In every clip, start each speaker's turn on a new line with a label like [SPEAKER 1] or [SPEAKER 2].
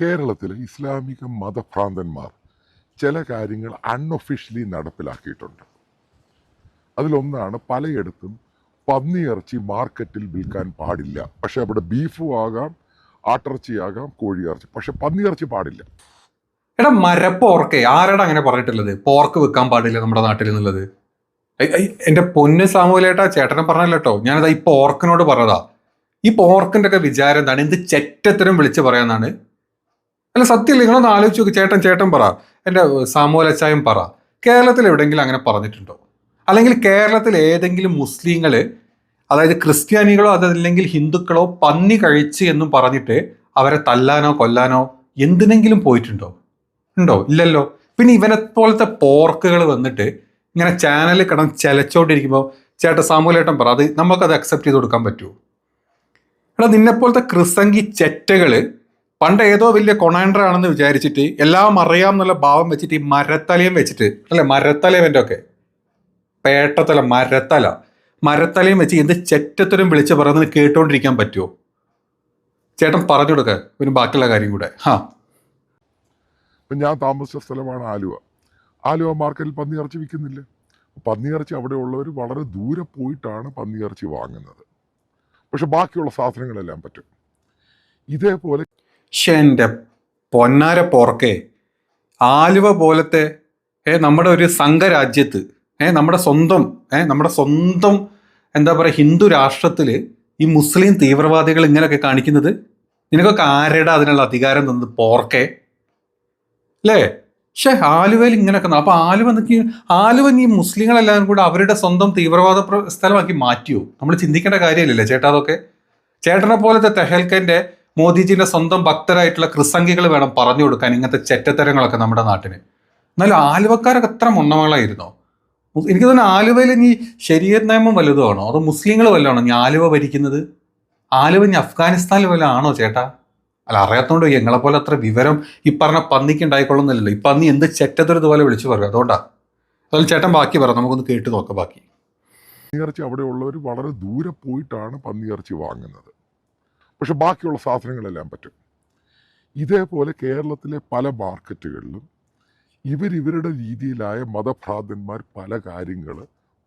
[SPEAKER 1] കേരളത്തിലെ ഇസ്ലാമിക മതഭ്രാന്തന്മാർ ചില കാര്യങ്ങൾ അൺഒഫീഷ്യലി നടപ്പിലാക്കിയിട്ടുണ്ട്. അതിലൊന്നാണ് പലയിടത്തും പന്നിയിറച്ചി മാർക്കറ്റിൽ വിൽക്കാൻ പാടില്ല. പക്ഷെ അവിടെ ബീഫും ആകാം ആട്ടിറച്ചിയാകാം കോഴിയിറച്ചി. പക്ഷെ പന്നിയിറച്ചി പാടില്ല.
[SPEAKER 2] എടാ മരപ്പോർക്കെ ആരാടാ അങ്ങനെ പറഞ്ഞിട്ടുള്ളത്? പോർക്ക് വെക്കാൻ പാടില്ല നമ്മുടെ നാട്ടിൽ എന്നുള്ളത്. എന്റെ പൊന്ന് സാമൂലേട്ടാ ചേട്ടനെ പറഞ്ഞല്ലോ കേട്ടോ ഞാനതാ ഈ പോർക്കിനോട് പറഞ്ഞതാ. ഈ പോർക്കിന്റെ ഒക്കെ വിചാരം എന്താണ്? എന്ത് ചെറ്റത്തരം വിളിച്ച് പറയാന്നാണ് അല്ല സത്യം നിങ്ങളൊന്ന് ആലോചിച്ച് നോക്കി. ചേട്ടൻ ചേട്ടൻ പറ. എന്റെ സാമൂലച്ചായം പറ. കേരളത്തിൽ എവിടെയെങ്കിലും അങ്ങനെ പറഞ്ഞിട്ടുണ്ടോ? അല്ലെങ്കിൽ കേരളത്തിൽ ഏതെങ്കിലും മുസ്ലിങ്ങൾ അതായത് ക്രിസ്ത്യാനികളോ അതല്ലെങ്കിൽ ഹിന്ദുക്കളോ പന്നി കഴിച്ച് എന്നും പറഞ്ഞിട്ട് അവരെ തല്ലാനോ കൊല്ലാനോ എന്തിനെങ്കിലും പോയിട്ടുണ്ടോ? ഉണ്ടോ? ഇല്ലല്ലോ. പിന്നെ ഇവനെ പോലത്തെ പോർക്കുകൾ വന്നിട്ട് ഇങ്ങനെ ചാനലിൽ കിടന്ന് ചിലച്ചോണ്ടിരിക്കുമ്പോൾ ചേട്ട സാമൂലേട്ടൻ പറ. അത് നമുക്കത് അക്സെപ്റ്റ് ചെയ്ത് കൊടുക്കാൻ പറ്റുമോ? എടാ നിന്നെപ്പോലത്തെ ക്രിസംഗി ചെറ്റകൾ പണ്ട് ഏതോ വലിയ കൊണാൻഡർ ആണെന്ന് വിചാരിച്ചിട്ട് എല്ലാം അറിയാം എന്നുള്ള ഭാവം വെച്ചിട്ട് ഈ മരത്തലയും വെച്ചിട്ട് അല്ലെ? മരത്തലയവന്റെ ഒക്കെ. പേട്ടത്തല മരത്തല. മരത്തലയും വെച്ച് എന്ത് ചെറ്റത്തരം വിളിച്ച് പറയുന്നത് കേട്ടോണ്ടിരിക്കാൻ പറ്റുമോ ചേട്ടൻ പറഞ്ഞു കൊടുക്ക പിന്നെ ബാക്കിയുള്ള കാര്യം കൂടെ. ഹാ.
[SPEAKER 1] ഞാൻ താമസിച്ച സ്ഥലമാണ് ആലുവ. ആലുവ മാർക്കറ്റിൽ പന്നിയിറച്ചി വിൽക്കുന്നില്ല. പന്നിയിറച്ചി അവിടെ ഉള്ളവർ വളരെ ദൂരെ പോയിട്ടാണ് പന്നിയിറച്ചി വാങ്ങുന്നത്. പക്ഷെ ബാക്കിയുള്ള സാധനങ്ങളെല്ലാം പറ്റും. ഇതേപോലെ
[SPEAKER 2] പക്ഷെ എന്റെ പൊന്നാര പോർക്കെ ആലുവ പോലത്തെ ഏ നമ്മുടെ ഒരു സംഘരാജ്യത്ത് ഏ നമ്മുടെ സ്വന്തം ഏ നമ്മുടെ സ്വന്തം എന്താ പറയുക ഹിന്ദു രാഷ്ട്രത്തിൽ ഈ മുസ്ലിം തീവ്രവാദികൾ ഇങ്ങനെയൊക്കെ കാണിക്കുന്നത്? നിനക്കൊക്കെ ആരുടെ അതിനുള്ള അധികാരം തന്നത് പോർക്കെ? അല്ലേ പക്ഷെ ആലുവയിൽ ഇങ്ങനെയൊക്കെ അപ്പോൾ ആലുവ എന്നൊക്കെ ആലുവ ഈ മുസ്ലിങ്ങളെല്ലാം കൂടെ അവരുടെ സ്വന്തം തീവ്രവാദ സ്ഥലമാക്കി മാറ്റിയോ? നമ്മൾ ചിന്തിക്കേണ്ട കാര്യമില്ലല്ലേ ചേട്ടാ അതൊക്കെ? ചേട്ടനെ പോലത്തെ തെഹൽക്കന്റെ മോദിജിന്റെ സ്വന്തം ഭക്തരായിട്ടുള്ള ക്രിസംഗികൾ വേണം പറഞ്ഞു കൊടുക്കാൻ ഇങ്ങനത്തെ ചെറ്റത്തരങ്ങളൊക്കെ നമ്മുടെ നാട്ടിന്. എന്നാലും ആലുവക്കാരൊക്കെ എത്ര മുണ്ണമകളായിരുന്നോ എനിക്ക് തോന്നുന്നു ആലുവയിൽ ഇനി ശരീരത് നിയമം വലുതാണോ അതോ മുസ്ലിങ്ങൾ വല്ലതാണോ ഇനി ആലുവ ഭരിക്കുന്നത്? ആലുവ ഇനി അഫ്ഗാനിസ്ഥാനിൽ വല്ല ആണോ ചേട്ടാ? അല്ല അറിയാത്തതുകൊണ്ട് ഞങ്ങളെ പോലെ അത്ര വിവരം ഈ പറഞ്ഞ പന്നിക്ക് ഉണ്ടായിക്കൊള്ളുന്നില്ലല്ലോ. ഈ പന്നി എന്ത് ചെറ്റത്തൊരു ഇതുപോലെ വിളിച്ചു പറയും. അതുകൊണ്ടാ. അതുപോലെ ചേട്ടൻ ബാക്കി പറ. നമുക്കൊന്ന് കേട്ട് നോക്കാം ബാക്കി.
[SPEAKER 1] പന്നിയിറച്ചി അവിടെ ഉള്ളവർ വളരെ ദൂരെ പോയിട്ടാണ് പന്നിയിറച്ചി വാങ്ങുന്നത്. പക്ഷെ ബാക്കിയുള്ള സാധനങ്ങളെല്ലാം പറ്റും. ഇതേപോലെ കേരളത്തിലെ പല മാർക്കറ്റുകളിലും ഇവരിവരുടെ രീതിയിലായ മതഭ്രാന്തന്മാർ പല കാര്യങ്ങൾ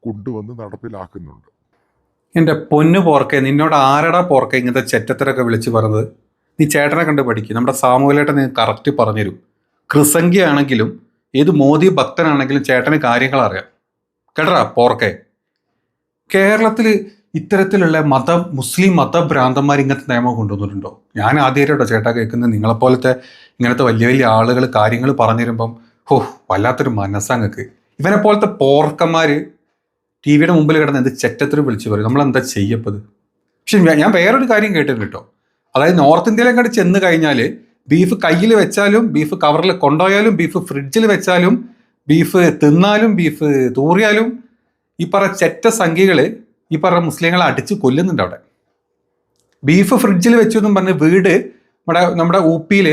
[SPEAKER 1] കൊണ്ടുവന്ന് നടപ്പിലാക്കുന്നുണ്ട്.
[SPEAKER 2] എന്റെ പൊന്നു പോർക്കെ നിന്നോട് ആരടാ പോർക്കെ ഇങ്ങനത്തെ ചെറ്റത്തരൊക്കെ വിളിച്ച് പറഞ്ഞത്? നീ ചേട്ടനെ കണ്ട് പഠിക്കും. നമ്മുടെ സാമൂഹ്യമായിട്ട് നീ കറക്റ്റ് പറഞ്ഞുതരും. ക്രിസംഗി ആണെങ്കിലും ഏത് മോദി ഭക്തനാണെങ്കിലും ചേട്ടന് കാര്യങ്ങൾ അറിയാം പോർക്കെ? കേരളത്തിൽ ഇത്തരത്തിലുള്ള മത മുസ്ലിം മതഭ്രാന്തന്മാർ ഇങ്ങനത്തെ നിയമം കൊണ്ടുവന്നിട്ടുണ്ടോ? ഞാൻ ആദ്യമായിട്ടോ ചേട്ടാ കേൾക്കുന്നത്. നിങ്ങളെപ്പോലത്തെ ഇങ്ങനത്തെ വലിയ വലിയ ആളുകൾ കാര്യങ്ങൾ പറഞ്ഞു തരുമ്പം ഹോ വല്ലാത്തൊരു മനസ്സങ്ങക്ക് ഇവനെ പോലത്തെ പോർക്കന്മാർ ടി വിയുടെ മുമ്പിൽ കിടന്ന് എന്ത് ചെറ്റത്തിൽ വിളിച്ചു പറയും. നമ്മൾ എന്താ ചെയ്യപ്പത്? പക്ഷെ ഞാൻ- ഞാൻ വേറൊരു കാര്യം കേട്ടിട്ടുണ്ട് കേട്ടോ. അതായത് നോർത്ത് ഇന്ത്യയിലെങ്ങോട്ട് ചെന്ന് കഴിഞ്ഞാൽ ബീഫ് കയ്യിൽ വെച്ചാലും ബീഫ് കവറിൽ കൊണ്ടുപോയാലും ബീഫ് ഫ്രിഡ്ജിൽ വെച്ചാലും ബീഫ് തിന്നാലും ബീഫ് തൂറിയാലും ഈ പറ ചെറ്റ സംഖ്യകൾ ഈ പറഞ്ഞ മുസ്ലിങ്ങളെ അടിച്ച് കൊല്ലുന്നുണ്ട് അവിടെ. ബീഫ് ഫ്രിഡ്ജിൽ വെച്ചു എന്നും പറഞ്ഞ് വീട് നമ്മുടെ നമ്മുടെ ഊപ്പിയിൽ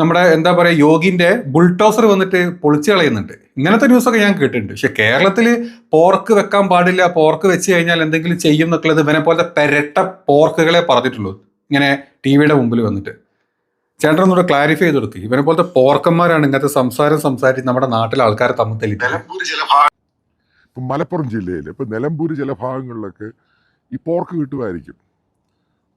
[SPEAKER 2] നമ്മുടെ എന്താ പറയുക യോഗിന്റെ ബുൾട്ടോസർ വന്നിട്ട് പൊളിച്ചു കളയുന്നുണ്ട്. ഇങ്ങനത്തെ ന്യൂസൊക്കെ ഞാൻ കേട്ടിട്ടുണ്ട്. പക്ഷെ കേരളത്തിൽ പോർക്ക് വെക്കാൻ പാടില്ല. പോർക്ക് വെച്ച് കഴിഞ്ഞാൽ എന്തെങ്കിലും ചെയ്യും എന്നൊക്കെയുള്ളത് ഇവനെ പോലത്തെ പെരട്ട പോർക്കുകളെ പറഞ്ഞിട്ടുള്ളൂ. ഇങ്ങനെ ടി വിയുടെ മുമ്പിൽ വന്നിട്ട്. ചേട്ടൻ ഒന്നുകൂടെ ക്ലാരിഫൈ ചെയ്ത് കൊടുക്കുക ഇവനെ പോലത്തെ പോർക്കന്മാരാണ് ഇങ്ങനത്തെ സംസാരം സംസാരിച്ച് നമ്മുടെ നാട്ടിലെ ആൾക്കാരെ തമ്മിൽ തെളിയിക്കുന്നത്.
[SPEAKER 1] ഇപ്പം മലപ്പുറം ജില്ലയിൽ ഇപ്പം നിലമ്പൂർ ചില ഭാഗങ്ങളിലൊക്കെ ഈ പോർക്ക് കിട്ടുമായിരിക്കും.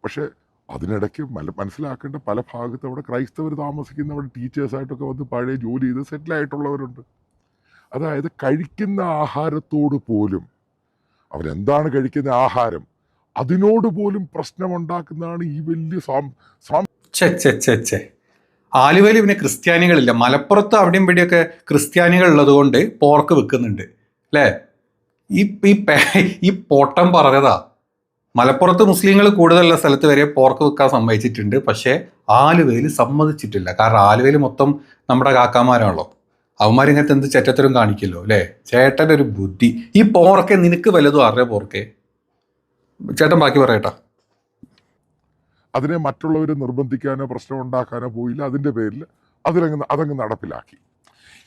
[SPEAKER 1] പക്ഷേ അതിനിടയ്ക്ക് മല മനസ്സിലാക്കേണ്ട പല ഭാഗത്ത് അവിടെ ക്രൈസ്തവർ താമസിക്കുന്ന അവിടെ ടീച്ചേഴ്സായിട്ടൊക്കെ വന്ന് പഴയ ജോലി ചെയ്ത് സെറ്റിലായിട്ടുള്ളവരുണ്ട് അതായത് കഴിക്കുന്ന ആഹാരത്തോട് പോലും അവരെന്താണ് കഴിക്കുന്ന ആഹാരം അതിനോട് പോലും പ്രശ്നമുണ്ടാക്കുന്നതാണ് ഈ വലിയ
[SPEAKER 2] ആലുവയിൽ പിന്നെ ക്രിസ്ത്യാനികളില്ല. മലപ്പുറത്ത് അവിടെയും ഇവിടെയൊക്കെ ക്രിസ്ത്യാനികൾ ഉള്ളത് കൊണ്ട് പോർക്ക് വെക്കുന്നുണ്ട് അല്ലേ? ഈ ഈ ഈ പോട്ടം പറഞ്ഞതാ. മലപ്പുറത്ത് മുസ്ലിങ്ങൾ കൂടുതലുള്ള സ്ഥലത്ത് വരെ പോർക്ക് വെക്കാൻ സമ്മതിച്ചിട്ടുണ്ട്. പക്ഷേ ആലുവയിൽ സമ്മതിച്ചിട്ടില്ല. കാരണം ആലുവയിൽ മൊത്തം നമ്മുടെ കാക്കാമാരാണല്ലോ. അവന്മാർ ഇങ്ങനത്തെ എന്ത് ചെറ്റത്തരം കാണിക്കല്ലോ അല്ലേ? ചേട്ടന്റെ ഒരു ബുദ്ധി. ഈ പോർക്കെ നിനക്ക് വലുതും? അറിയാം പോർക്കെ ചേട്ടൻ ബാക്കി പറയട്ടാ.
[SPEAKER 1] അതിനെ മറ്റുള്ളവർ നിർബന്ധിക്കാനോ പ്രശ്നം ഉണ്ടാക്കാനോ പോയില്ല. അതിന്റെ പേരിൽ അതിലങ്ങ് അതങ്ങ് നടപ്പിലാക്കി.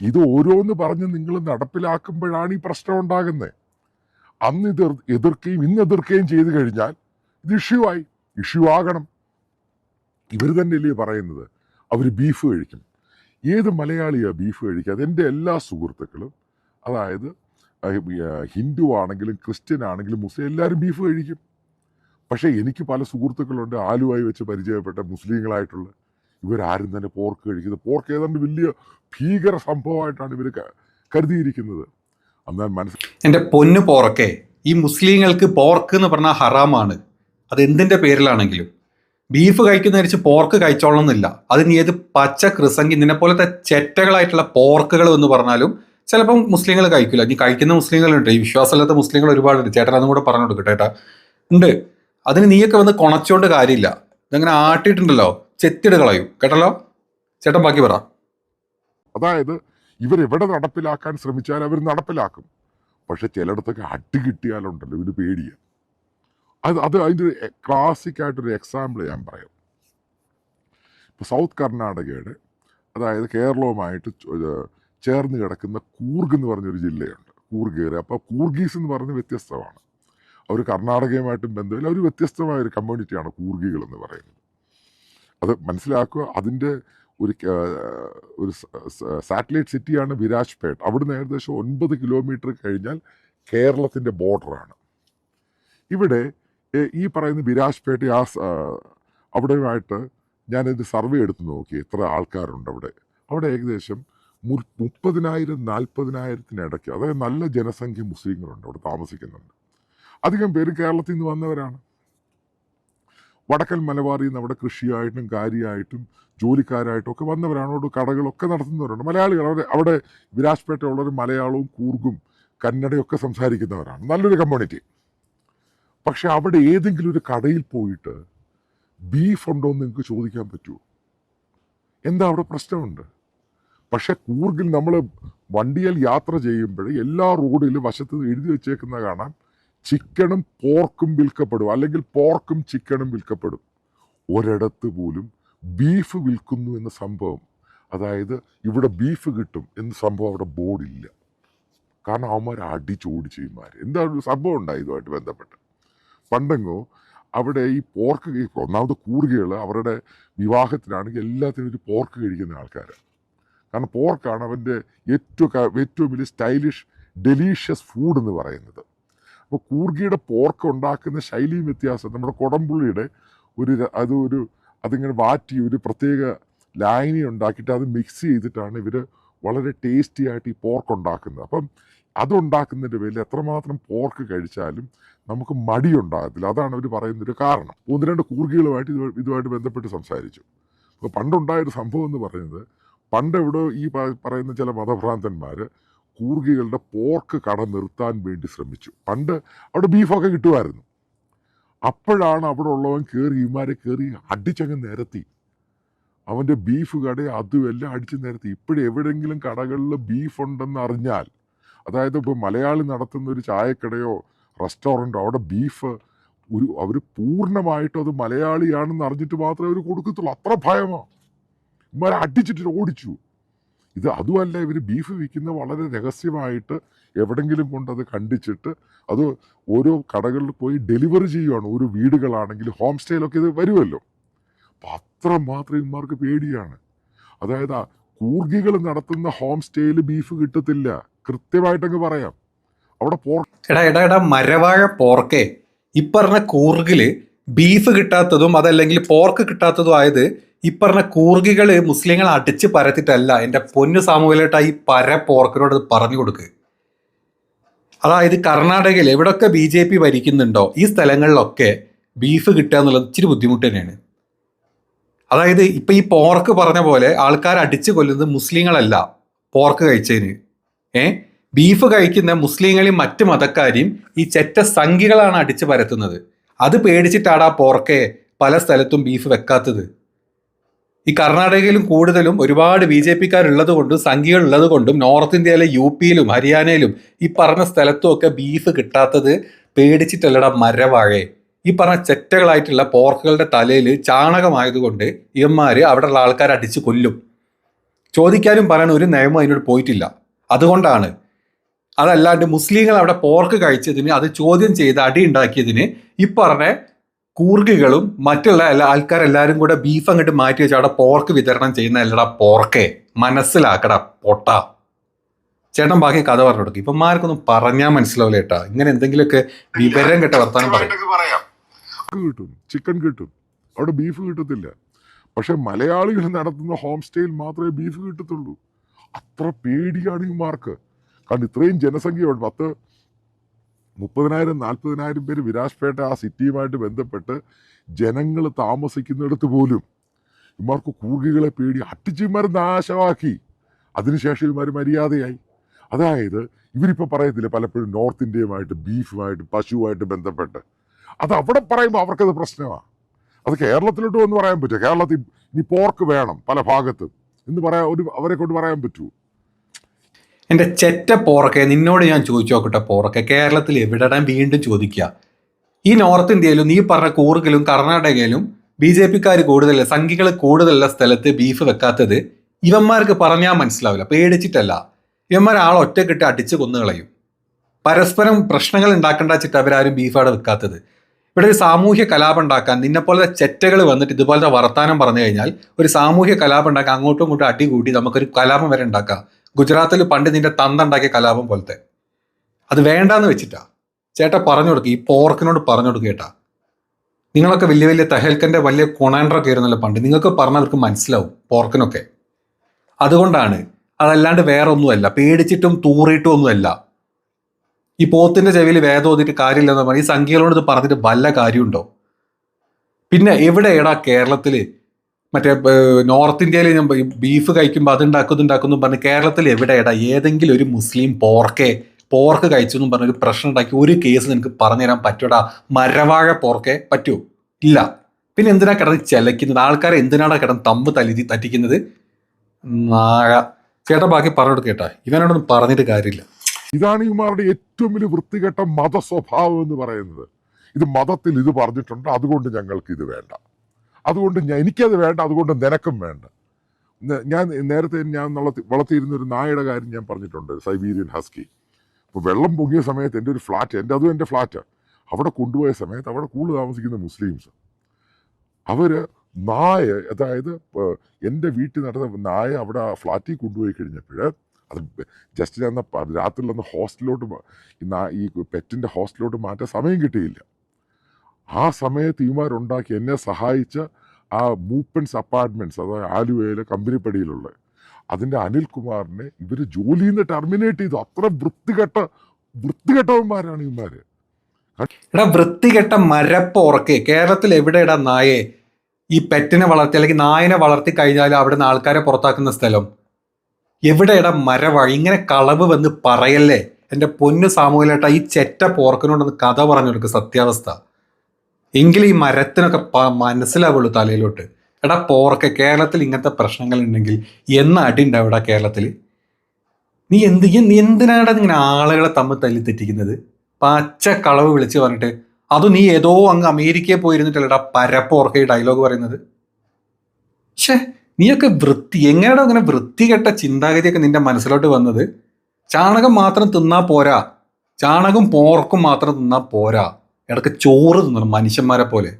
[SPEAKER 1] ഇത് ഓരോന്ന് പറഞ്ഞ് നിങ്ങൾ നടപ്പിലാക്കുമ്പോഴാണ് ഈ പ്രശ്നം ഉണ്ടാകുന്നത്. അന്ന് ഇത് എതിർക്കുകയും ഇന്ന് എതിർക്കുകയും ചെയ്തു കഴിഞ്ഞാൽ ഇത് ഇഷ്യൂ ആയി. ഇഷ്യൂ ആകണം. ഇവർ തന്നെയല്ലേ പറയുന്നത്? അവർ ബീഫ് കഴിക്കും. ഏത് മലയാളിയാണ് ബീഫ് കഴിക്കാതെ എന്റെ എല്ലാ സുഹൃത്തുക്കളും അതായത് ഹിന്ദു ആണെങ്കിലും ക്രിസ്ത്യൻ ആണെങ്കിലും മുസ്ലിം എല്ലാവരും ബീഫ് കഴിക്കും. പക്ഷേ എനിക്ക് പല സുഹൃത്തുക്കളുണ്ട് ആലുവായി വെച്ച് പരിചയപ്പെട്ട മുസ്ലിങ്ങളായിട്ടുള്ള. ഇവരാരും തന്നെ പോർക്ക് കഴിക്കുന്നത്. പോർക്ക് ഏതാണ്ട് വലിയ ഭീകര സംഭവമായിട്ടാണ് ഇവർ കരുതിയിരിക്കുന്നത്.
[SPEAKER 2] എന്റെ പൊന്നു പോറക്കെ ഈ മുസ്ലിങ്ങൾക്ക് പോർക്ക് എന്ന് പറഞ്ഞാൽ ഹറാമാണ്. അത് എന്തിന്റെ പേരിലാണെങ്കിലും. ബീഫ് കഴിക്കുന്ന വെച്ച് പോർക്ക് കഴിച്ചോളണമെന്നില്ല. അതിന് ഏത് പച്ച ക്രിസങ്കി നിന്നെ പോലത്തെ ചെറ്റകളായിട്ടുള്ള പോർക്കുകൾ എന്ന് പറഞ്ഞാലും ചിലപ്പം മുസ്ലിങ്ങൾ കഴിക്കില്ല. ഇനി കഴിക്കുന്ന മുസ്ലിങ്ങളുണ്ട്. ഈ വിശ്വാസമില്ലാത്ത മുസ്ലിങ്ങൾ ഒരുപാടുണ്ട്. ചേട്ടൻ അതും കൂടെ പറഞ്ഞു കൊടുക്കട്ടെ ചേട്ടാ ഉണ്ട്. അതിന് നീയൊക്കെ വന്ന് കുണച്ചോണ്ട് കാര്യമില്ല. ഇതങ്ങനെ ആട്ടിയിട്ടുണ്ടല്ലോ. ചെത്തിട് കളയും. കേട്ടല്ലോ? ചേട്ടൻ ബാക്കി പറ.
[SPEAKER 1] അതായത് ഇവരെവിടെ നടപ്പിലാക്കാൻ ശ്രമിച്ചാൽ അവർ നടപ്പിലാക്കും. പക്ഷെ ചിലയിടത്തൊക്കെ അടി കിട്ടിയാലുണ്ടല്ലോ ഇവർ പേടിയാണ് അത് അത് അതിന്റെ ഒരു ക്ലാസിക്കായിട്ടൊരു എക്സാമ്പിൾ ഞാൻ പറയാം. ഇപ്പോൾ സൗത്ത് കർണാടകയുടെ അതായത് കേരളവുമായിട്ട് ചേർന്ന് കിടക്കുന്ന കൂർഗ് എന്ന് പറഞ്ഞൊരു ജില്ലയുണ്ട്. കൂർഗ് ഏറെ അപ്പോൾ കൂർഗീസ് എന്ന് പറയുന്നത് വ്യത്യസ്തമാണ്. അവർ കർണാടകയുമായിട്ടും ബന്ധമില്ല. ഒരു വ്യത്യസ്തമായ ഒരു കമ്മ്യൂണിറ്റിയാണ് കൂർഗികൾ എന്ന് പറയുന്നത്. അത് മനസ്സിലാക്കുക അതിന്റെ ഒരു ഒരു സാറ്റലൈറ്റ് സിറ്റിയാണ് വിരാജ്പേട്ട്. അവിടുന്ന് ഏകദേശം ഒൻപത് കിലോമീറ്റർ കഴിഞ്ഞാൽ കേരളത്തിന്റെ ബോർഡറാണ്. ഇവിടെ ഈ പറയുന്ന വിരാജ്പേട്ട് ആ, അവിടെയുമായിട്ട് ഞാനിത് സർവേ എടുത്ത് നോക്കി. എത്ര ആൾക്കാരുണ്ട് അവിടെ. അവിടെ ഏകദേശം മു- മുപ്പതിനായിരം നാൽപ്പതിനായിരത്തിനിടയ്ക്ക് അതായത് നല്ല ജനസംഖ്യ മുസ്ലിങ്ങളുണ്ട് അവിടെ താമസിക്കുന്നുണ്ട്. അധികം പേര് കേരളത്തിൽ നിന്ന് വന്നവരാണ്. വടക്കൻ മലബാറിൽ നിന്ന് അവിടെ കൃഷിയായിട്ടും കാര്യമായിട്ടും ജോലിക്കാരായിട്ടും ഒക്കെ വന്നവരാണ്. അവിടെ കടകളൊക്കെ നടത്തുന്നവരുണ്ട്. മലയാളികൾ അവിടെ അവിടെ വിരാജ്പേട്ട ഉള്ളവർ മലയാളവും കൂർഗും കന്നഡയൊക്കെ സംസാരിക്കുന്നവരാണ്. നല്ലൊരു കമ്മ്യൂണിറ്റി പക്ഷെ അവിടെ ഏതെങ്കിലും ഒരു കടയിൽ പോയിട്ട് ബീഫ് ഉണ്ടോ എന്ന് നിങ്ങൾക്ക് ചോദിക്കാൻ പറ്റുമോ എന്താ അവിടെ പ്രശ്നമുണ്ട്? പക്ഷെ കൂർഗിൽ നമ്മൾ വണ്ടിയിൽ യാത്ര ചെയ്യുമ്പോൾ എല്ലാ റോഡിലും വശത്ത് എഴുതി വെച്ചേക്കുന്ന കാണാം. ചിക്കനും പോർക്കും വിൽക്കപ്പെടും. അല്ലെങ്കിൽ പോർക്കും ചിക്കനും വിൽക്കപ്പെടും. ഒരിടത്ത് പോലും ബീഫ് വിൽക്കുന്നു എന്ന സംഭവം. അതായത് ഇവിടെ ബീഫ് കിട്ടും എന്ന സംഭവം അവിടെ ബോർഡില്ല കാരണം അവന്മാർ അടിച്ചോടിച്ച് ഇമാർ എന്താ ഒരു സംഭവം ഉണ്ടായി ഇതുമായിട്ട് ബന്ധപ്പെട്ട്? പണ്ടെങ്ങോ അവിടെ ഈ പോർക്ക് ഒന്നാമത് കൂറുകകൾ അവരുടെ വിവാഹത്തിനാണെങ്കിൽ എല്ലാത്തിനും ഒരു പോർക്ക് കഴിക്കുന്ന ആൾക്കാർ കാരണം പോർക്കാണ് അവന്റെ ഏറ്റവും ഏറ്റവും വലിയ സ്റ്റൈലിഷ് ഡെലീഷ്യസ് ഫുഡ് എന്ന് പറയുന്നത്. അപ്പോൾ കൂർഗിയുടെ പോർക്ക് ഉണ്ടാക്കുന്ന ശൈലിയും വ്യത്യാസം. നമ്മുടെ കൊടംപുള്ളിയുടെ ഒരു അത് ഒരു അതിങ്ങനെ വാറ്റി ഒരു പ്രത്യേക ലായനി ഉണ്ടാക്കിയിട്ട് അത് മിക്സ് ചെയ്തിട്ടാണ് ഇവർ വളരെ ടേസ്റ്റി ആയിട്ട് ഈ പോർക്ക് ഉണ്ടാക്കുന്നത്. അപ്പം അതുണ്ടാക്കുന്നതിന്റെ പേരിൽ എത്രമാത്രം പോർക്ക് കഴിച്ചാലും നമുക്ക് മടിയുണ്ടാകത്തില്ല അതാണ് അവർ പറയുന്നൊരു കാരണം. ഒന്ന് രണ്ട് കൂർഗികളുമായിട്ട് ഇത് ഇതുമായിട്ട് ബന്ധപ്പെട്ട് സംസാരിച്ചു. അപ്പോൾ പണ്ടുണ്ടായൊരു സംഭവം എന്ന് പറയുന്നത് പണ്ട് ഈ പറയുന്ന ചില മതഭ്രാന്തന്മാർ കൂർഗികളുടെ പോർക്ക് കട നിർത്താൻ വേണ്ടി ശ്രമിച്ചു. പണ്ട് അവിടെ ബീഫൊക്കെ കിട്ടുമായിരുന്നു. അപ്പോഴാണ് അവിടെ ഉള്ളവൻ കയറി ഇമാരെ കയറി അടിച്ചങ്ങ് നിരത്തി. അവന്റെ ബീഫ് കട അതും എല്ലാം അടിച്ച് നിരത്തി. ഇപ്പോഴും എവിടെയെങ്കിലും കടകളിൽ ബീഫ് ഉണ്ടെന്ന് അറിഞ്ഞാൽ അതായത് ഇപ്പോൾ മലയാളി നടത്തുന്ന ഒരു ചായക്കടയോ റെസ്റ്റോറന്റോ അവിടെ ബീഫ് ഒരു അവർ പൂർണമായിട്ടും അത് മലയാളിയാണെന്ന് അറിഞ്ഞിട്ട് മാത്രമേ അവർ കൊടുക്കത്തുള്ളൂ. അത്ര ഭയമാണ് ഇമാരെ അടിച്ചിട്ട് ഓടിച്ചു. ഇത് അതുമല്ല ഇവർ ബീഫ് വിൽക്കുന്ന വളരെ രഹസ്യമായിട്ട് എവിടെങ്കിലും കൊണ്ടത് കണ്ടിച്ചിട്ട് അത് ഓരോ കടകളിൽ പോയി ഡെലിവറി ചെയ്യുവാണ്. ഓരോ വീടുകളാണെങ്കിൽ ഹോം സ്റ്റേയിലൊക്കെ ഇത് വരുമല്ലോ. അപ്പം അത്ര മാത്രം ഇമാർക്ക് പേടിയാണ്. അതായത് കൂർഗികൾ നടത്തുന്ന ഹോം സ്റ്റേയിൽ ബീഫ് കിട്ടത്തില്ല. കൃത്യമായിട്ടങ്ങ് പറയാം. അവിടെ പോർ
[SPEAKER 2] എടാ എടാ എടാ മരവാഴ പോർക്കേ. ഈ പറഞ്ഞ കൂർഗിൽ ബീഫ് കിട്ടാത്തതും അതല്ലെങ്കിൽ പോർക്ക് കിട്ടാത്തതും ആയത് ഈ പറഞ്ഞ കൂർഗികൾ മുസ്ലിങ്ങൾ അടിച്ച് പരത്തിട്ടല്ല എന്റെ പൊന്നു സാമൂഹികമായിട്ട് ഈ പര പോർക്കിനോട് പറഞ്ഞു കൊടുക്ക്. അതായത് കർണാടകയിൽ എവിടെയൊക്കെ ബി ജെ പി ഭരിക്കുന്നുണ്ടോ ഈ സ്ഥലങ്ങളിലൊക്കെ ബീഫ് കിട്ടുക എന്നുള്ളത് ഇച്ചിരി ബുദ്ധിമുട്ട് തന്നെയാണ്. അതായത് ഇപ്പൊ ഈ പോർക്ക് പറഞ്ഞ പോലെ ആൾക്കാർ അടിച്ചു കൊല്ലുന്നത് മുസ്ലിങ്ങളല്ല പോർക്ക് കഴിച്ചതിന്. ഏ? ബീഫ് കഴിക്കുന്ന മുസ്ലിങ്ങളെയും മറ്റ് മതക്കാരെയും ഈ ചെറ്റ സംഖികളാണ് അടിച്ചു പരത്തുന്നത്. അത് പേടിച്ചിട്ടാണ് ആ പോർക്കെ പല സ്ഥലത്തും ബീഫ് വെക്കാത്തത്. ഈ കർണാടകയിലും കൂടുതലും ഒരുപാട് ബി ജെ പിക്കാരുള്ളത് കൊണ്ടും സംഖ്യകൾ ഉള്ളത് കൊണ്ടും നോർത്ത് ഇന്ത്യയിലെ യു പിയിലും ഹരിയാനയിലും ഈ പറഞ്ഞ സ്ഥലത്തും ഒക്കെ ബീഫ് കിട്ടാത്തത് പേടിച്ചിട്ടല്ലടാ മരവാഴേ. ഈ പറഞ്ഞ ചെറ്റകളായിട്ടുള്ള പോർക്കുകളുടെ തലയിൽ ചാണകമായതുകൊണ്ട് ഇവന്മാർ അവിടെയുള്ള ആൾക്കാർ അടിച്ച് കൊല്ലും. ചോദിക്കാനും പറയാൻ ഒരു നിയമം അതിനോട് പോയിട്ടില്ല. അതുകൊണ്ടാണ്. അതല്ലാണ്ട് മുസ്ലിങ്ങൾ അവിടെ പോർക്ക് കഴിച്ചതിന് അത് ചോദ്യം ചെയ്ത് അടി ഉണ്ടാക്കിയതിന് ഈ പറഞ്ഞ കൂർഗികളും മറ്റുള്ള എല്ലാ ആൾക്കാരെല്ലാരും കൂടെ ബീഫ് അങ്ങോട്ട് മാറ്റി വെച്ച് അവിടെ പോർക്ക് വിതരണം ചെയ്യുന്ന എല്ലാ പോർക്കെ മനസ്സിലാക്കടാ പൊട്ട. ചേട്ടൻ ബാക്കി കഥ പറഞ്ഞു കൊടുക്കും. ഇപ്പന്മാർക്കൊന്നും പറഞ്ഞാൽ മനസ്സിലാവില്ല ഏട്ടാ ഇങ്ങനെ എന്തെങ്കിലുമൊക്കെ വിവരം കെട്ട വർത്താനം പറയാം.
[SPEAKER 1] കിട്ടും ചിക്കൻ കിട്ടും. അവിടെ ബീഫ് കിട്ടത്തില്ല. പക്ഷെ മലയാളികൾ നടത്തുന്ന ഹോം സ്റ്റേയിൽ മാത്രമേ ബീഫ് കിട്ടത്തുള്ളൂ. അത്ര പേടിയാണ് ഈ മാർക്ക് കാരണം ഇത്രയും ജനസംഖ്യ പത്ത് മുപ്പതിനായിരം നാൽപ്പതിനായിരം പേര് വിരാജ്പേട്ട ആ സിറ്റിയുമായിട്ട് ബന്ധപ്പെട്ട് ജനങ്ങൾ താമസിക്കുന്നിടത്ത് പോലും ഇമാർക്ക് കൂർഗികളെ പേടി അട്ടിച്ചിമാർ നാശമാക്കി. അതിനുശേഷം ഇമാർ മര്യാദയായി. അതായത് ഇവരിപ്പോൾ പറയത്തില്ല പലപ്പോഴും നോർത്ത് ഇന്ത്യയുമായിട്ട് ബീഫുമായിട്ട് പശുവുമായിട്ട് ബന്ധപ്പെട്ട്. അത് അവിടെ പറയുമ്പോൾ അവർക്കത് പ്രശ്നമാണ് അത് കേരളത്തിലോട്ട് വന്ന് പറയാൻ പറ്റുമോ? കേരളത്തിൽ ഇനി പോർക്ക് വേണം പല ഭാഗത്തും എന്ന് പറയാൻ ഒരു അവരെ കൊണ്ട് പറയാൻ പറ്റുമോ?
[SPEAKER 2] എന്റെ ചെറ്റ പോറക്കെ നിന്നോട് ഞാൻ ചോദിച്ചു നോക്കട്ടെ പോറക്കെ കേരളത്തിൽ എവിടെ വീണ്ടും ചോദിക്കുക ഈ നോർത്ത് ഇന്ത്യയിലും നീ പറഞ്ഞ കൂർഗിലും കർണാടകയിലും ബി ജെ പിക്കാർ കൂടുതൽ സംഖ്യകൾ കൂടുതലുള്ള സ്ഥലത്ത് ബീഫ് വെക്കാത്തത് ഇവന്മാർക്ക് പറഞ്ഞാൽ മനസ്സിലാവില്ല പേടിച്ചിട്ടല്ല. ഇവന്മാർ ആൾ ഒറ്റക്കിട്ട് അടിച്ച് കൊന്നു കളയും. പരസ്പരം പ്രശ്നങ്ങൾ ഉണ്ടാക്കേണ്ട വെച്ചിട്ട് അവരാരും ബീഫാണ് വെക്കാത്തത്. ഇവിടെ ഒരു സാമൂഹ്യ കലാപം ഉണ്ടാക്കാൻ നിന്നെപ്പോലത്തെ ചെറ്റകൾ വന്നിട്ട് ഇതുപോലത്തെ വർത്താനം പറഞ്ഞു കഴിഞ്ഞാൽ ഒരു സാമൂഹ്യ കലാപം ഉണ്ടാക്കാൻ അങ്ങോട്ടും ഇങ്ങോട്ടും അടി കൂട്ടി നമുക്കൊരു കലാപം വരെ ഉണ്ടാക്കാം. ഗുജറാത്തിൽ പണ്ട് നിന്റെ തന്ത ഉണ്ടാക്കിയ കലാപം പോലത്തെ. അത് വേണ്ടാന്ന് വെച്ചിട്ടാ. ചേട്ട പറഞ്ഞു കൊടുക്കുക ഈ പോർക്കിനോട് പറഞ്ഞു കൊടുക്കുക ചേട്ടാ നിങ്ങളൊക്കെ വലിയ വലിയ തെഹൽക്കന്റെ വലിയ കൊണാൻഡറൊക്കെ ആയിരുന്നല്ലോ പണ്ട്. നിങ്ങൾക്ക് പറഞ്ഞാൽ അവർക്ക് മനസ്സിലാവും പോർക്കിനൊക്കെ. അതുകൊണ്ടാണ് അതല്ലാണ്ട് വേറെ ഒന്നുമല്ല പേടിച്ചിട്ടും തൂറിയിട്ടും ഒന്നുമല്ല ഈ പോത്തിന്റെ ചെവിയിൽ വേദം ഓതിയിട്ട് കാര്യമില്ലെന്ന് പറഞ്ഞാൽ ഈ സംഖ്യകളോട് ഇത് പറഞ്ഞിട്ട് വല്ല കാര്യമുണ്ടോ? പിന്നെ എവിടെയാടാ കേരളത്തിൽ മറ്റേ നോർത്ത് ഇന്ത്യയിൽ ഞാൻ ബീഫ് കഴിക്കുമ്പോൾ അത് ഉണ്ടാക്കുന്നു പറഞ്ഞ് കേരളത്തിൽ എവിടെയാടാ ഏതെങ്കിലും ഒരു മുസ്ലിം പോർക്കെ പോർക്ക് കഴിച്ചു എന്നും പറഞ്ഞൊരു പ്രശ്നം ഉണ്ടാക്കി ഒരു കേസ് നിനക്ക് പറഞ്ഞുതരാൻ പറ്റൂടാ. മരവാഴ പോർക്കെ പറ്റൂ. ഇല്ല. പിന്നെ എന്തിനാ കിടന്ന് ചെലക്കുന്നത് ആൾക്കാരെ എന്തിനാണ് കിടന്ന് തമ്പ് തലി തറ്റിക്കുന്നത്? നാഴ. ചേട്ടാ ബാക്കി പറഞ്ഞു കേട്ടാ. ഇവനോടൊന്നും പറഞ്ഞിട്ട് കാര്യമില്ല.
[SPEAKER 1] ഇതാണ് ഇമാരുടെ ഏറ്റവും വലിയ വൃത്തികെട്ട മത സ്വഭാവം എന്ന് പറയുന്നത്. ഇത് മതത്തിൽ ഇത് പറഞ്ഞിട്ടുണ്ട്. അതുകൊണ്ട് ഞങ്ങൾക്ക് ഇത് വേണ്ട. അതുകൊണ്ട് ഞാൻ എനിക്കത് വേണ്ട അതുകൊണ്ട് നിനക്കും വേണ്ട. ഞാൻ നേരത്തെ ഞാൻ വളർത്തി വളർത്തിയിരുന്ന ഒരു നായയുടെ കാര്യം ഞാൻ പറഞ്ഞിട്ടുണ്ട് സൈബീരിയൻ ഹസ്കി. അപ്പോൾ വെള്ളം പൊങ്ങിയ സമയത്ത് എന്റെ ഒരു ഫ്ലാറ്റ് എന്റെ അതും എന്റെ ഫ്ലാറ്റ്. അവിടെ കൊണ്ടുപോയ സമയത്ത് അവിടെ കൂടുതൽ താമസിക്കുന്ന മുസ്ലിംസ്. അവർ നായ അതായത് എന്റെ വീട്ടിൽ നടന്ന നായ അവിടെ ഫ്ലാറ്റിൽ കൊണ്ടുപോയി കഴിഞ്ഞപ്പോൾ അത് ജസ്റ്റ് ഞാൻ രാത്രിയിൽ ഒന്ന് ഹോസ്റ്റലിലോട്ട് ഈ പെറ്റിന്റെ ഹോസ്റ്റലിലോട്ട് മാറ്റാൻ സമയം കിട്ടിയില്ല. ആ സമയത്ത് ഇമാരുണ്ടാക്കി എന്നെ സഹായിച്ച ആ മൂപ്പൻസ് അപ്പാർട്ട്മെന്റ്സ് അതായത് ആലുവയിലെ കമ്പനിപ്പടിയിലുള്ള അതിന്റെ അനിൽകുമാറിനെ ഇവർ ജോലിയിൽ നിന്ന് ടെർമിനേറ്റ് ചെയ്തു. അത്ര വൃത്തികെട്ട വൃത്തികെട്ടവന്മാരാണ് ഇവന്മാർ
[SPEAKER 2] എടാ വൃത്തികെട്ട മരപ്പോറക്കെ കേരളത്തിൽ എവിടെയാടാ നായെ? ഈ പെറ്റിനെ വളർത്തി അല്ലെങ്കിൽ നായനെ വളർത്തി കഴിഞ്ഞാൽ അവിടെ നിന്ന് ആൾക്കാരെ പുറത്താക്കുന്ന സ്ഥലം. എവിടെയാടാ മരവഴി? ഇങ്ങനെ കളവ് വന്ന് പറയല്ലേ? എന്റെ പൊന്നു സാമൂഹിലേട്ടാ ഈ ചെറ്റ പോർക്കിനോടൊന്ന് കഥ പറഞ്ഞു കൊടുക്കുക സത്യാവസ്ഥ. എങ്കിലും ഈ മരത്തിനൊക്കെ മനസ്സിലാവുള്ളൂ തലയിലോട്ട്. എടാ പോറൊക്കെ കേരളത്തിൽ ഇങ്ങനത്തെ പ്രശ്നങ്ങൾ ഉണ്ടെങ്കിൽ എന്ന അടി എടാ കേരളത്തിൽ നീ എന്ത് നീ എന്തിനാണ് ഇങ്ങനെ ആളുകളെ തമ്മിൽ തല്ലി തെറ്റിക്കുന്നത്? പച്ച കളവ് വിളിച്ച് പറഞ്ഞിട്ട് അത് നീ ഏതോ അങ്ങ് അമേരിക്കയിൽ പോയിരുന്നിട്ടല്ലടാ പരപ്പോർക്ക ഈ ഡയലോഗ് പറയുന്നത്? ഷേ നീയൊക്കെ വൃത്തി എങ്ങനെയാണോ അങ്ങനെ വൃത്തികെട്ട ചിന്താഗതിയൊക്കെ നിന്റെ മനസ്സിലോട്ട് വന്നത്? ചാണകം മാത്രം തിന്നാ പോരാ. ചാണകം പോർക്കും മാത്രം തിന്നാ പോരാ. ഇടയ്ക്ക് ചോറ് തിന്നണം മനുഷ്യന്മാരെ പോലെ.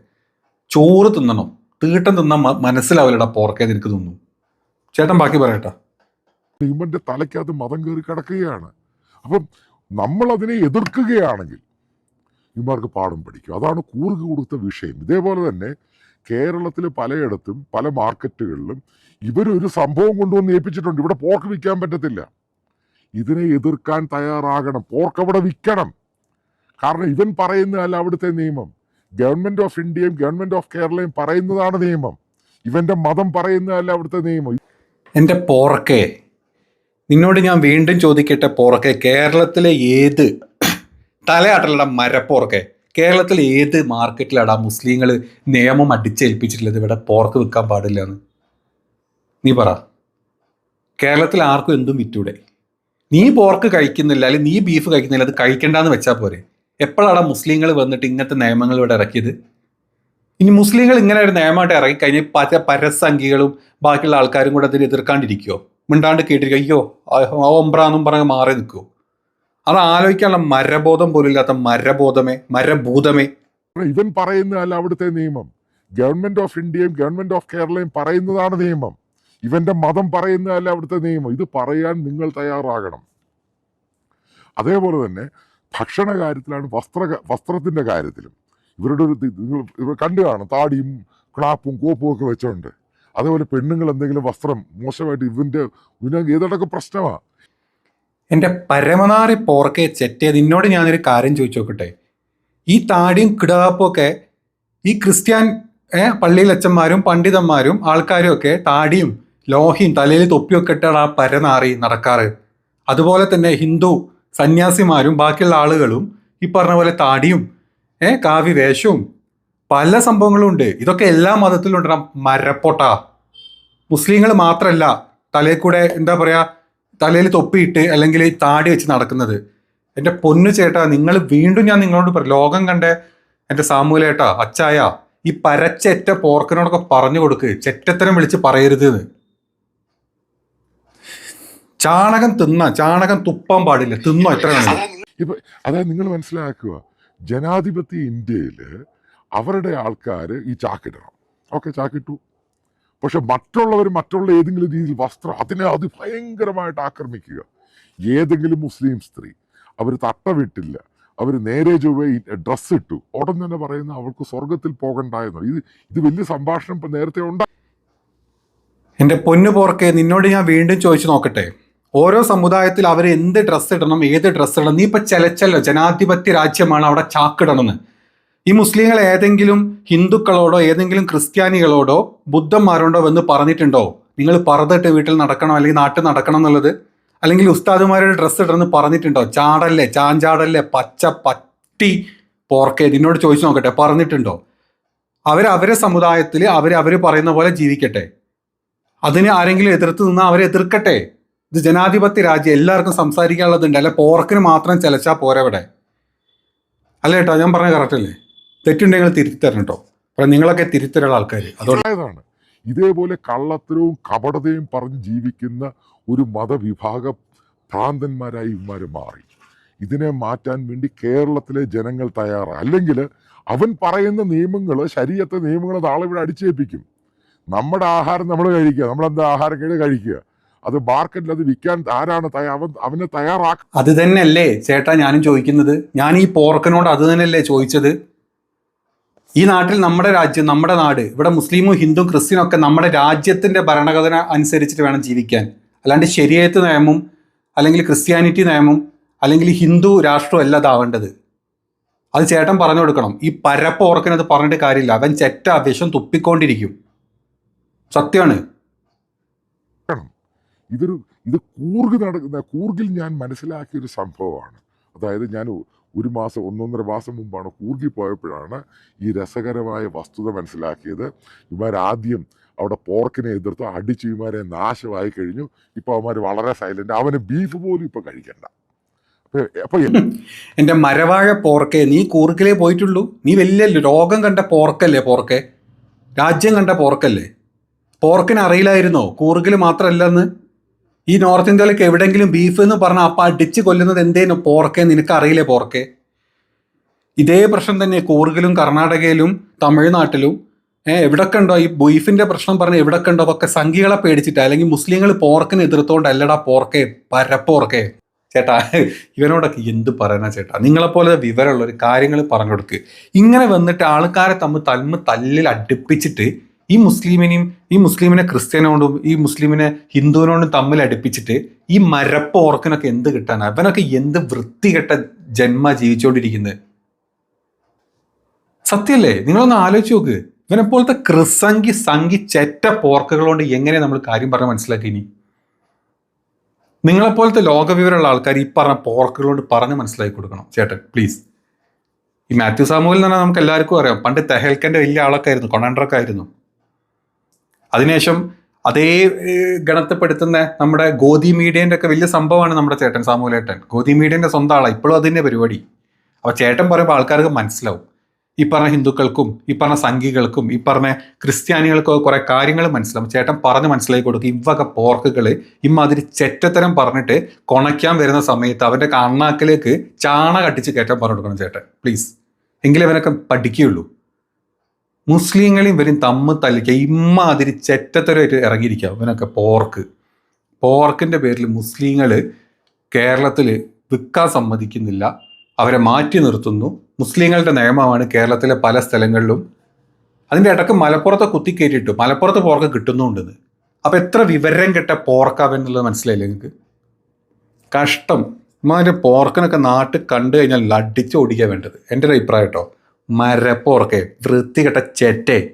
[SPEAKER 2] ചോറ് തിന്നണം. തീട്ടം തിന്ന മനസ്സിലാവില്ലടാ പോർക്കേ നിനക്ക് തിന്നു. ചേട്ടൻ ബാക്കി പറയട്ടെ.
[SPEAKER 1] ഇവന്റെ തലയ്ക്കകത്ത് മതം കയറി കിടക്കുകയാണ്. അപ്പം നമ്മൾ അതിനെ എതിർക്കുകയാണെങ്കിൽ ഇമാർക്ക് പാഠം പഠിക്കും. അതാണ് കൂറുക കൊടുത്ത വിഷയം. ഇതേപോലെ തന്നെ കേരളത്തിൽ പലയിടത്തും പല മാർക്കറ്റുകളിലും ഇവരൊരു സംഭവം കൊണ്ടുവന്ന് ഏൽപ്പിച്ചിട്ടുണ്ട്. ഇവിടെ പോർക്ക് വിൽക്കാൻ പറ്റത്തില്ല. ഇതിനെ എതിർക്കാൻ തയ്യാറാകണം. പോർക്ക് അവിടെ വിൽക്കണം. കാരണം ഇവൻ പറയുന്നതല്ല അവിടുത്തെ നിയമം. ഗവൺമെന്റ് ഓഫ് ഇന്ത്യയും ഗവൺമെന്റ് ഓഫ് കേരളയും പറയുന്നതാണ് നിയമം. ഇവന്റെ മതം പറയുന്നതല്ല അവിടുത്തെ നിയമം.
[SPEAKER 2] എന്റെ പോറക്കെ നിന്നോട് ഞാൻ വീണ്ടും ചോദിക്കട്ടെ പോറക്കെ കേരളത്തിലെ ഏത് തലയാട്ടലടാ മരപ്പോറക്കെ കേരളത്തിൽ ഏത് മാർക്കറ്റിലാടാ മുസ്ലിങ്ങൾ നിയമം അടിച്ചേൽപ്പിച്ചിട്ടുള്ളത്? ഇവിടെ പോർക്ക് വിൽക്കാൻ പാടില്ല എന്ന് നീ പറ. കേരളത്തിൽ ആർക്കും എന്തും വിറ്റൂടെ? നീ പോർക്ക് കഴിക്കുന്നില്ല അല്ലെങ്കിൽ നീ ബീഫ് കഴിക്കുന്നില്ല അത് കഴിക്കണ്ടെന്ന് വെച്ചാൽ പോരെ? എപ്പോഴാടാ മുസ്ലിങ്ങൾ വന്നിട്ട് ഇങ്ങനത്തെ നിയമങ്ങൾ ഇവിടെ ഇറക്കിയത്? ഇനി മുസ്ലിങ്ങൾ ഇങ്ങനെ ഒരു നിയമമായിട്ട് ഇറങ്ങി കഴിഞ്ഞാൽ പല പരസംഖ്യകളും ബാക്കിയുള്ള ആൾക്കാരും കൂടെ അതിന് എതിർക്കാണ്ടിരിക്കുമോ മിണ്ടാണ്ട് കേട്ടിരിക്കുക അയ്യോ ഒമ്പ്രാന്നും പറഞ്ഞ് മാറി നിൽക്കുമോ അത് ആലോചിക്കാനുള്ള മരബോധം പോലും ഇല്ലാത്ത മരബോധമേ മരഭൂതമേ.
[SPEAKER 1] ഇവൻ പറയുന്നതല്ല അവിടുത്തെ നിയമം. ഗവൺമെന്റ് ഓഫ് ഇന്ത്യയും ഗവൺമെന്റ് ഓഫ് കേരളയും പറയുന്നതാണ് നിയമം. ഇവന്റെ മതം പറയുന്നതല്ല അവിടുത്തെ നിയമം. ഇത് പറയാൻ നിങ്ങൾ തയ്യാറാകണം. അതേപോലെ തന്നെ ഭക്ഷണ കാര്യത്തിലാണ് വസ്ത്ര വസ്ത്രത്തിന്റെ കാര്യത്തിലും. ഇവരുടെ ഒരു നിങ്ങൾ ഇവർ കണ്ടു കാണും താടിയും ക്ലാപ്പും കോപ്പും ഒക്കെ വെച്ചോണ്ട്. അതേപോലെ പെണ്ണുങ്ങൾ എന്തെങ്കിലും വസ്ത്രം മോശമായിട്ട് ഇവന്റെ ഇവന് ഏതടക്കം പ്രശ്നമാണ്
[SPEAKER 2] എന്റെ പരമനാറി പോർക്കെ ചെറ്റേ നിന്നോട് ഞാനൊരു കാര്യം ചോദിച്ചു നോക്കട്ടെ ഈ താടിയും കിടാപ്പും ഒക്കെ ഈ ക്രിസ്ത്യാൻ പള്ളിയിൽ അച്ഛന്മാരും പണ്ഡിതന്മാരും ആൾക്കാരും ഒക്കെ താടിയും ലോഹിയും തലയിൽ തൊപ്പിയൊക്കെ ഇട്ടാണ് ആ പരനാറി നടക്കാറ്. അതുപോലെ തന്നെ ഹിന്ദു സന്യാസിമാരും ബാക്കിയുള്ള ആളുകളും ഈ പറഞ്ഞ പോലെ താടിയും ഏ കാവ്യ വേഷവും പല സംഭവങ്ങളും ഉണ്ട്. ഇതൊക്കെ എല്ലാ മതത്തിലും ഉണ്ട്. മരപ്പൊട്ട. മുസ്ലിങ്ങൾ മാത്രമല്ല തലയിൽ കൂടെ എന്താ പറയാ തലയിൽ തൊപ്പിയിട്ട് അല്ലെങ്കിൽ താടി വെച്ച് നടക്കുന്നത്. എന്റെ പൊന്നു ചേട്ടാ നിങ്ങൾ വീണ്ടും ഞാൻ നിങ്ങളോട് പറയും ലോകം കണ്ട എന്റെ സാമൂലേട്ടാ അച്ചായ ഈ പരച്ചെറ്റ പോർക്കിനോടൊക്കെ പറഞ്ഞു കൊടുക്ക്. ചെറ്റത്തരം വിളിച്ച് പറയരുത് ചാണകം തിന്ന ചാണകം തുപ്പാൻ പാടില്ല. തിന്നോ എത്ര
[SPEAKER 1] ഇപ്പൊ അതായത് നിങ്ങൾ മനസ്സിലാക്കുക ജനാധിപത്യ ഇന്ത്യയിൽ അവരുടെ ആൾക്കാർ ഈ ചാക്കിടണം. ഓക്കെ ചാക്കിട്ടു. പക്ഷെ മറ്റുള്ളവർ മറ്റുള്ള ഏതെങ്കിലും രീതിയിൽ വസ്ത്രം അതിനെ അതിഭയങ്കരമായിട്ട് ആക്രമിക്കുക. ഏതെങ്കിലും മുസ്ലിം സ്ത്രീ അവർ തട്ടവിട്ടില്ല അവർ നേരെ ചൊവ്വേ ഡ്രസ്സ് ഇട്ടു. ഉടൻ തന്നെ പറയുന്ന അവൾക്ക് സ്വർഗത്തിൽ പോകണ്ടായെന്ന് ഇത് ഇത് വലിയ സംഭാഷണം ഇപ്പൊ നേരത്തെ ഉണ്ടായി.
[SPEAKER 2] എന്റെ പൊന്നു പോർക്കെ നിന്നോട് ഞാൻ വീണ്ടും ചോദിച്ചു നോക്കട്ടെ? ഓരോ സമുദായത്തിൽ അവർ എന്ത് ഡ്രസ്സ് ഇടണം ഏത് ഡ്രസ്സ് ഇടണം? നീ ഇപ്പൊ ചെലച്ചല്ലോ ജനാധിപത്യ രാജ്യമാണ് അവിടെ ചാക്കിടണമെന്ന് ഈ മുസ്ലിങ്ങൾ ഏതെങ്കിലും ഹിന്ദുക്കളോടോ ഏതെങ്കിലും ക്രിസ്ത്യാനികളോടോ ബുദ്ധന്മാരോടോ എന്ന് പറഞ്ഞിട്ടുണ്ടോ? നിങ്ങൾ പറതിട്ട് വീട്ടിൽ നടക്കണം? അല്ലെങ്കിൽ നാട്ടിൽ നടക്കണം എന്നുള്ളത്? അല്ലെങ്കിൽ ഉസ്താദുമാരുടെ ഡ്രസ്സ് ഇടണമെന്ന് പറഞ്ഞിട്ടുണ്ടോ? ചാടല്ലേ ചാഞ്ചാടല്ലേ പച്ച പട്ടി പോർക്കേ നിന്നോട് ചോദിച്ചു നോക്കട്ടെ പറഞ്ഞിട്ടുണ്ടോ? അവർ അവരെ സമുദായത്തിൽ അവർ അവർ പറയുന്ന പോലെ ജീവിക്കട്ടെ. അതിന് ആരെങ്കിലും എതിർത്ത് നിന്ന് അവരെ എതിർക്കട്ടെ. ഇത് ജനാധിപത്യ രാജ്യം എല്ലാവർക്കും സംസാരിക്കാനുള്ളതുണ്ട്. അല്ലെ പോർക്കിന് മാത്രം ചെലച്ചാൽ പോരവിടെ അല്ല കേട്ടോ ഞാൻ പറഞ്ഞ കറക്റ്റ് അല്ലേ? തെറ്റുണ്ടെങ്കിൽ തിരുത്തരണം കേട്ടോ അപ്പം നിങ്ങളൊക്കെ തിരുത്തരുള്ള ആൾക്കാർ
[SPEAKER 1] അതുകൊണ്ടാണ് ഇതേപോലെ കള്ളത്തരവും കപടതയും പറഞ്ഞ് ജീവിക്കുന്ന ഒരു മതവിഭാഗ ഭ്രാന്തന്മാരായി ഇവന്മാർ മാറി. ഇതിനെ മാറ്റാൻ വേണ്ടി കേരളത്തിലെ ജനങ്ങൾ തയ്യാറാണ് അല്ലെങ്കിൽ അവൻ പറയുന്ന നിയമങ്ങൾ ശരീരത്തെ നിയമങ്ങൾ നാളെ ഇവിടെ അടിച്ചേൽപ്പിക്കും. നമ്മുടെ ആഹാരം നമ്മൾ കഴിക്കുക. നമ്മളെന്താ ആഹാരം കഴിഞ്ഞ് കഴിക്കുക? അത് മാർക്കറ്റിൽ അത് വിൽക്കാൻ ആരാണ് അവൻ അവനെ തയ്യാറാക്കുക
[SPEAKER 2] അത് തന്നെയല്ലേ ചേട്ടാ ഞാനും ചോദിക്കുന്നത്. ഞാൻ ഈ പോർക്കനോട് അത് തന്നെയല്ലേ ചോദിച്ചത്. ഈ നാട്ടിൽ നമ്മുടെ രാജ്യം നമ്മുടെ നാട് ഇവിടെ മുസ്ലിമും ഹിന്ദുവും ക്രിസ്ത്യനും ഒക്കെ നമ്മുടെ രാജ്യത്തിന്റെ ഭരണഘടന അനുസരിച്ചിട്ട് വേണം ജീവിക്കാൻ. അല്ലാണ്ട് ശരിയത്ത് നിയമം അല്ലെങ്കിൽ ക്രിസ്ത്യാനിറ്റി നിയമം അല്ലെങ്കിൽ ഹിന്ദു രാഷ്ട്രം അല്ല അതാവേണ്ടത് അത് ചേട്ടൻ പറഞ്ഞു കൊടുക്കണം. ഈ പരപ്പ് ഓർക്കനത് പറഞ്ഞിട്ട് കാര്യമില്ല. അവൻ ചെറ്റ വിഷം തുപ്പിക്കൊണ്ടിരിക്കും. സത്യമാണ്.
[SPEAKER 1] ഇതൊരു ഇത് കൂർഗ് നടക്കുന്ന കൂർഗിൽ ഞാൻ മനസ്സിലാക്കിയ ഒരു സംഭവമാണ്. അതായത് ഞാൻ ഒരു മാസം ഒന്നൊന്നര മാസം മുമ്പാണ് കൂർഗിൽ പോയപ്പോഴാണ് ഈ രസകരമായ വസ്തുത മനസ്സിലാക്കിയത്. ഇവർ ആദ്യം അവിടെ പോർക്കിനെ എതിർത്ത് അടിച്ച് ഇവന്മാരെ നാശമായി കഴിഞ്ഞു. ഇപ്പോൾ അവന്മാർ വളരെ സൈലന്റ് അവന് ബീഫ് പോലും ഇപ്പൊ കഴിക്കണ്ട.
[SPEAKER 2] എന്റെ മരവാഴ പോർക്കെ നീ കൂർക്കിലേ പോയിട്ടുള്ളൂ? നീ വലിയ രോഗം കണ്ട പോർക്കല്ലേ പോർക്കെ? രാജ്യം കണ്ട പോർക്കല്ലേ? പോർക്കിന് അറിയില്ലായിരുന്നോ? കൂർഗിൽ മാത്രമല്ലെന്ന് ഈ നോർത്ത് ഇന്ത്യയിലേക്ക് എവിടെയെങ്കിലും ബീഫ് എന്ന് പറഞ്ഞാൽ അപ്പം അടിച്ച് കൊല്ലുന്നത് എന്തേനു? പോർക്കെ? നിനക്ക് അറിയില്ലേ പോർക്കെ? ഇതേ പ്രശ്നം തന്നെ കൂർഗിലും കർണാടകയിലും തമിഴ്നാട്ടിലും. എവിടൊക്കെ ഉണ്ടോ ഈ ബീഫിന്റെ പ്രശ്നം പറഞ്ഞ് എവിടൊക്കെ ഉണ്ടോ ഒക്കെ സംഘികളെ പേടിച്ചിട്ട്. അല്ലെങ്കിൽ മുസ്ലിങ്ങൾ പോർക്കിന് എതിർത്തോണ്ടല്ലടാ പോർക്കെ? പരപ്പോർക്കെ? ചേട്ടാ ഇവനോടൊക്കെ എന്ത് പറയാനാ ചേട്ടാ? നിങ്ങളെപ്പോലെ വിവരമുള്ള ഒരു കാര്യങ്ങൾ പറഞ്ഞു കൊടുക്ക്. ഇങ്ങനെ വന്നിട്ട് ആൾക്കാരെ തമ്മിൽ തമ്മിൽ തല്ലിൽ അടുപ്പിച്ചിട്ട് ഈ മുസ്ലിമിനെയും ഈ മുസ്ലിമിനെ ക്രിസ്ത്യനോടും ഈ മുസ്ലിമിനെ ഹിന്ദുവിനോടും തമ്മിൽ അടുപ്പിച്ചിട്ട് ഈ മരപ്പോർക്കിനൊക്കെ എന്ത് കിട്ടാനാ? അവനൊക്കെ എന്ത് വൃത്തികെട്ട ജന്മ ജീവിച്ചുകൊണ്ടിരിക്കുന്നത്? സത്യല്ലേ? നിങ്ങളൊന്ന് ആലോചിച്ച് നോക്ക്. ഇവനെപ്പോലത്തെ ക്രിസംഗി സംഗി ചെറ്റ പോർക്കുകൾ കൊണ്ട് എങ്ങനെ നമ്മൾ കാര്യം പറഞ്ഞ് മനസ്സിലാക്കി ഇനി നിങ്ങളെപ്പോലത്തെ ലോകവിവരമുള്ള ആൾക്കാർ ഈ പറഞ്ഞ പോർക്കുകൾ കൊണ്ട് പറഞ്ഞ് മനസ്സിലാക്കി കൊടുക്കണം. ചേട്ടൻ പ്ലീസ് ഈ മാത്യു സാമുവൽ എന്ന് പറഞ്ഞാൽ നമുക്ക് എല്ലാവർക്കും അറിയാം. പണ്ട് തെഹൽക്കന്റെ വലിയ ആളൊക്കെ ആയിരുന്നു കൊണാണ്ടറൊക്കെ ആയിരുന്നു. അതിനുശേഷം അതേ ഗണത്തിൽപ്പെടുത്തുന്ന നമ്മുടെ ഗോതി മീഡിയന്റെ ഒക്കെ വലിയ സംഭവമാണ് നമ്മുടെ ചേട്ടൻ സാമൂലേട്ടൻ ഗോതി മീഡിയന്റെ സ്വന്തം ആളാണ് ഇപ്പോഴും അതിന്റെ പരിപാടി. അപ്പോൾ ചേട്ടൻ പറയുമ്പോൾ ആൾക്കാർക്ക് മനസ്സിലാവും. ഈ പറഞ്ഞ ഹിന്ദുക്കൾക്കും ഈ പറഞ്ഞ സംഘികൾക്കും ഈ പറഞ്ഞ ക്രിസ്ത്യാനികൾക്കും കുറേ കാര്യങ്ങൾ മനസ്സിലാവും. ചേട്ടൻ പറഞ്ഞ് മനസ്സിലാക്കി കൊടുക്കും ഇവക പോർക്കുകൾ ഇമ്മാതിരി ചെറ്റത്തരം പറഞ്ഞിട്ട് കൊണയ്ക്കാൻ വരുന്ന സമയത്ത് അവന്റെ കണ്ണാക്കിലേക്ക് ചാണ കട്ടിച്ച് കയറ്റാൻ പറഞ്ഞു കൊടുക്കണം ചേട്ടൻ പ്ലീസ് എങ്കിലും അവനൊക്കെ പഠിക്കുകയുള്ളൂ. മുസ്ലിങ്ങളെയും ഇവരും തമ്മ് തല്ലിക്കുക ഇമ്മാതിരി ചെറ്റത്തരമായിട്ട് ഇറങ്ങിയിരിക്കുക ഇവനൊക്കെ പോർക്ക്. പോർക്കിന്റെ പേരിൽ മുസ്ലിങ്ങൾ കേരളത്തിൽ വിൽക്കാൻ സമ്മതിക്കുന്നില്ല. അവരെ മാറ്റി നിർത്തുന്നു. മുസ്ലിങ്ങളുടെ നിയമമാണ് കേരളത്തിലെ പല സ്ഥലങ്ങളിലും. അതിന്റെ ഇടയ്ക്ക് മലപ്പുറത്തെ കുത്തിക്കയറ്റിട്ടു മലപ്പുറത്ത് പോർക്ക് കിട്ടുന്നുണ്ടെന്ന്. അപ്പോൾ എത്ര വിവരം കെട്ട പോർക്കാവൻ എന്നുള്ളത് മനസ്സിലായില്ലേ നിങ്ങൾക്ക് കഷ്ടം. ഇമാതിരി പോർക്കിനൊക്കെ നാട്ടിൽ കണ്ടു കഴിഞ്ഞാൽ അടിച്ച് ഓടിക്കുക വേണ്ടത്. എന്റെ ഒരു അഭിപ്രായം കേട്ടോ. മരപ്പോർക്കെ വൃത്തികെട്ട ചെറ്റേ.